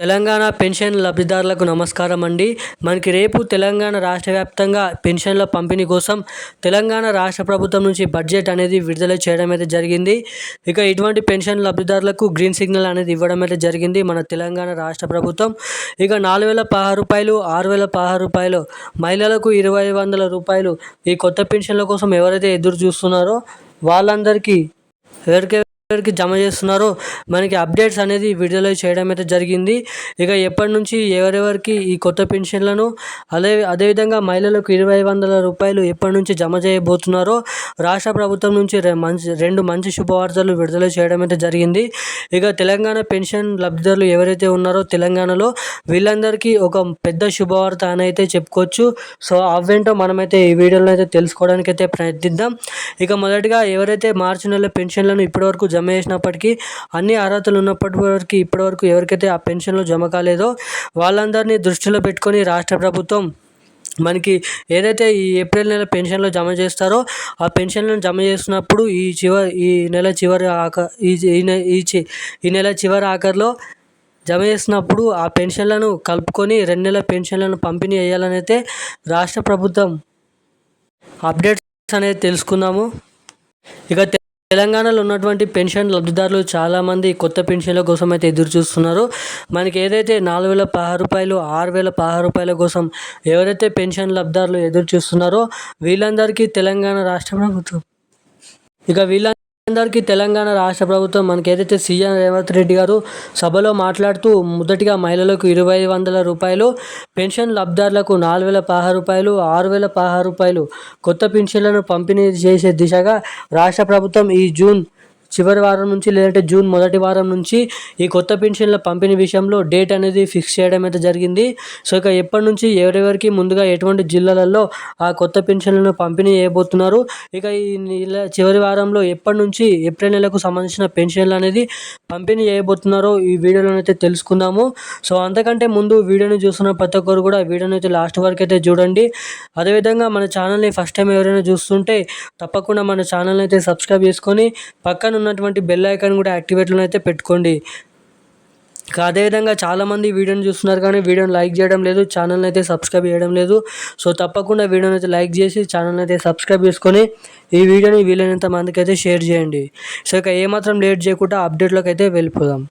Telangana pension లబ్ధిదారులకు నమస్కారం అండి. మనకి రేపు తెలంగాణ రాష్ట్ర వ్యాప్తంగా పెన్షన్ల పంపిణీ కోసం తెలంగాణ రాష్ట్ర ప్రభుత్వం నుంచి బడ్జెట్ అనేది విడుదల చేయడం అయితే జరిగింది. ఇక ఇటువంటి పెన్షన్ లబ్ధిదారులకు గ్రీన్ సిగ్నల్ అనేది ఇవ్వడం అయితే జరిగింది మన తెలంగాణ రాష్ట్ర ప్రభుత్వం. ఇక నాలుగు వేల పదహారు రూపాయలు ఆరు వేల పదహారు రూపాయలు మహిళలకు ఇరవై వందల రూపాయలు ఈ కొత్త పెన్షన్ల కోసం ఎవరైతే ఎదురు చూస్తున్నారో వాళ్ళందరికీ ఎవరికి ఎవరికి జమ చేస్తున్నారో మనకి అప్డేట్స్ అనేది విడుదల చేయడం అయితే జరిగింది. ఇక ఎప్పటి నుంచి ఎవరెవరికి ఈ కొత్త పెన్షన్లను అదే అదేవిధంగా మహిళలకు ఇరవై వందల రూపాయలు ఎప్పటి నుంచి జమ చేయబోతున్నారో రాష్ట్ర ప్రభుత్వం నుంచి మంచి రెండు మంచి శుభవార్తలు విడుదల చేయడం అయితే జరిగింది. ఇక తెలంగాణ పెన్షన్ లబ్ధిదారులు ఎవరైతే ఉన్నారో తెలంగాణలో వీళ్ళందరికీ ఒక పెద్ద శుభవార్త అని అయితే చెప్పుకోవచ్చు. సో అవేంటో మనమైతే ఈ వీడియోలో అయితే తెలుసుకోవడానికి అయితే ప్రయత్నిద్దాం. ఇక మొదటిగా ఎవరైతే మార్చి నెల పెన్షన్లను ఇప్పటివరకు జమ జమ చేసినప్పటికీ అన్ని అర్హతలు ఉన్నప్పటివరకు ఇప్పటివరకు ఎవరికైతే ఆ పెన్షన్లు జమ కాలేదో వాళ్ళందరినీ దృష్టిలో పెట్టుకొని రాష్ట్ర ప్రభుత్వం మనకి ఏదైతే ఈ ఏప్రిల్ నెల పెన్షన్లు జమ చేస్తారో ఆ పెన్షన్లను జమ చేస్తున్నప్పుడు ఈ చివరి ఈ నెల చివరి ఆఖ ఈ ఈ ఈ నెల చివరి ఆఖరిలో జమ చేసినప్పుడు ఆ పెన్షన్లను కలుపుకొని రెండు నెలల పెన్షన్లను పంపిణీ చేయాలని అయితే రాష్ట్ర ప్రభుత్వం అప్డేట్స్ అనేది తెలుసుకుందాము. ఇక తెలంగాణలో ఉన్నటువంటి పెన్షన్ లబ్ధిదారులు చాలామంది కొత్త పెన్షన్ల కోసం అయితే ఎదురు చూస్తున్నారు. మనకి ఏదైతే నాలుగు వేల పదహారు రూపాయలు ఆరు వేల పదహారు రూపాయల కోసం ఎవరైతే పెన్షన్ లబ్ధిదారులు ఎదురు చూస్తున్నారో వీళ్ళందరికీ తెలంగాణ రాష్ట్ర ప్రభుత్వం. ఇక వీళ్ళ అందరికీ తెలంగాణ రాష్ట్ర ప్రభుత్వం మనకేదైతే సీఎం రేవంత్ రెడ్డి గారు సభలో మాట్లాడుతూ మొదటిగా మహిళలకు ఇరవై వందల రూపాయలు పెన్షన్ లబ్ధిదారులకు నాలుగు వేల పదహారు రూపాయలు ఆరు వేల పదహారు రూపాయలు కొత్త పెన్షన్లను పంపిణీ చేసే దిశగా రాష్ట్ర ప్రభుత్వం ఈ జూన్ చివరి వారం నుంచి లేదంటే జూన్ మొదటి వారం నుంచి ఈ కొత్త పెన్షన్ల పంపిణీ విషయంలో డేట్ అనేది ఫిక్స్ చేయడం అయితే జరిగింది. సో ఇక ఎప్పటి నుంచి ఎవరెవరికి ముందుగా ఎటువంటి జిల్లాలలో ఆ కొత్త పెన్షన్లను పంపిణీ చేయబోతున్నారు? ఇక ఈ నెల చివరి వారంలో ఎప్పటి నుంచి ఏప్రిల్ నెలకు సంబంధించిన పెన్షన్లు అనేది పంపిణీ చేయబోతున్నారో ఈ వీడియోలో అయితే తెలుసుకుందాము. సో అంతకంటే ముందు వీడియోని చూస్తున్న ప్రతి ఒక్కరు కూడా వీడియోని అయితే లాస్ట్ వరకు అయితే చూడండి. అదేవిధంగా మన ఛానల్ని ఫస్ట్ టైం ఎవరైనా చూస్తుంటే తప్పకుండా మన ఛానల్ని అయితే సబ్స్క్రైబ్ చేసుకొని పక్కన ఉన్నటువంటి బెల్ ఐకాన్ కూడా యాక్టివేట్లో అయితే పెట్టుకోండి. అదేవిధంగా చాలామంది వీడియోని చూస్తున్నారు కానీ వీడియోని లైక్ చేయడం లేదు ఛానల్ని అయితే సబ్స్క్రైబ్ చేయడం లేదు. సో తప్పకుండా వీడియోని అయితే లైక్ చేసి ఛానల్ని అయితే సబ్స్క్రైబ్ చేసుకొని ఈ వీడియోని వీలైనంత మందికి అయితే షేర్ చేయండి. సో ఇక ఏమాత్రం లేట్ చేయకుండా అప్డేట్లోకి అయితే వెళ్ళిపోదాం.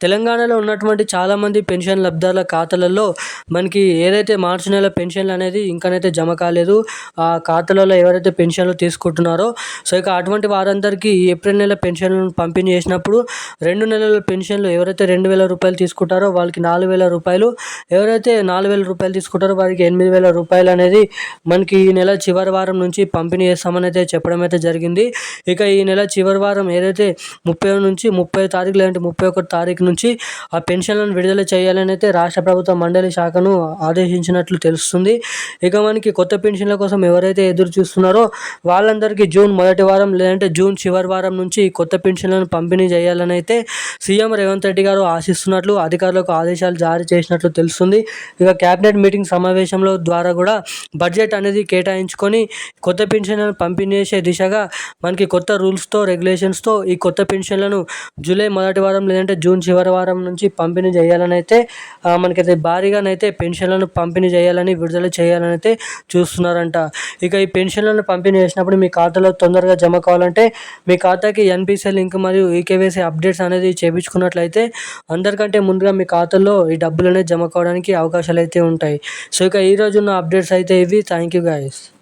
తెలంగాణలో ఉన్నటువంటి చాలామంది పెన్షన్ లబ్ధాల ఖాతాలలో మనకి ఏదైతే మార్చి నెల పెన్షన్లు అనేది ఇంకానైతే జమ కాలేదు ఆ ఖాతాలలో ఎవరైతే పెన్షన్లు తీసుకుంటున్నారో సో ఇక అటువంటి వారందరికీ ఏప్రిల్ నెల పెన్షన్లను పంపిణీ చేసినప్పుడు రెండు నెలల పెన్షన్లు ఎవరైతే రెండు వేల రూపాయలు తీసుకుంటారో వాళ్ళకి నాలుగు వేల రూపాయలు ఎవరైతే నాలుగు వేల రూపాయలు తీసుకుంటారో వారికి ఎనిమిది వేల రూపాయలు అనేది మనకి ఈ నెల చివరి వారం నుంచి పంపిణీ చేస్తామని అయితే చెప్పడం అయితే జరిగింది. ఇక ఈ నెల చివరి వారం ఏదైతే ముప్పై నుంచి ముప్పై తారీఖు లేదంటే ముప్పై ఒకటి తారీఖు నుంచి ఆ పెన్షన్లను విడుదల చేయాలని అయితే రాష్ట్ర ప్రభుత్వ మండలి శాఖను ఆదేశించినట్లు తెలుస్తుంది. ఇక మనకి కొత్త పెన్షన్ల కోసం ఎవరైతే ఎదురు చూస్తున్నారో వాళ్ళందరికీ జూన్ మొదటి వారం లేదంటే జూన్ చివరి వారం నుంచి కొత్త పెన్షన్లను పంపిణీ చేయాలని అయితే సీఎం రేవంత్ రెడ్డి గారు ఆశిస్తున్నట్లు అధికారులకు ఆదేశాలు జారీ చేసినట్లు తెలుస్తుంది. ఇక కేబినెట్ మీటింగ్ సమావేశంలో ద్వారా కూడా బడ్జెట్ అనేది కేటాయించుకొని కొత్త పెన్షన్లను పంపిణీ చేసే దిశగా మనకి కొత్త రూల్స్తో రెగ్యులేషన్స్తో ఈ కొత్త పెన్షన్లను జూలై మొదటి వారం లేదంటే జూన్ చివరి వారం నుంచి పంపిణీ చేయాలని అయితే మనకైతే భారీగానైతే పెన్షన్లను పంపిణీ చేయాలని విడుదల చేయాలని అయితే చూస్తున్నారంట. ఇక ఈ పెన్షన్లను పంపిణీ చేసినప్పుడు మీ ఖాతాలో తొందరగా జమ కావాలంటే మీ ఖాతాకి ఎన్పిసిఎల్ లింక్ మరియు ఈకేవైసీ అప్డేట్స్ అనేది చేయించుకున్నట్లయితే అందరికంటే ముందుగా మీ ఖాతాలో ఈ డబ్బులు అనేది జమ కావడానికి అవకాశాలు అయితే ఉంటాయి. సో ఇక ఈరోజు ఉన్న అప్డేట్స్ అయితే ఇవి. Thank you guys